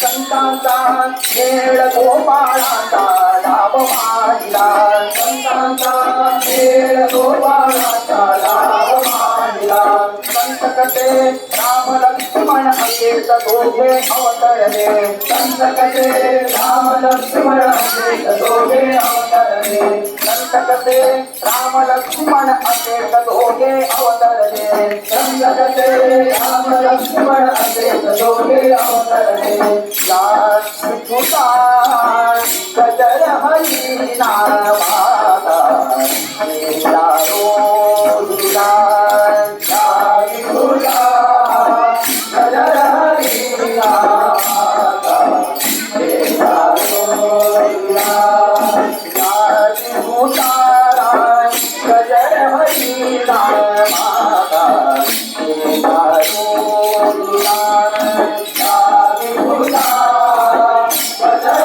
ಸಂತಾಂತ ಹೇಳ ಗೋಪಾಳಾಂತ ಲಾಭಮಾಡಿದ ಸಂತಾಂತ ततोगे अवतरणे संतकते राम लक्ष्मण असे ततोगे अवतरणे संतकते राम लक्ष्मण असे ततोगे अवतरणे संतकते राम लक्ष्मण असे ततोगे अवतरणे या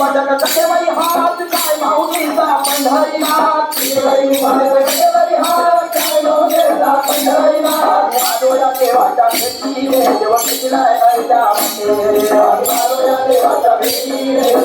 भजन देवई हाथ काय माऊली सा पंढरीनाथ श्री देवई हाथ काय माऊली सा पंढरीनाथ मारोया देवाच्या भेटी रे देवा किला ऐका मारोया देवाच्या भेटी रे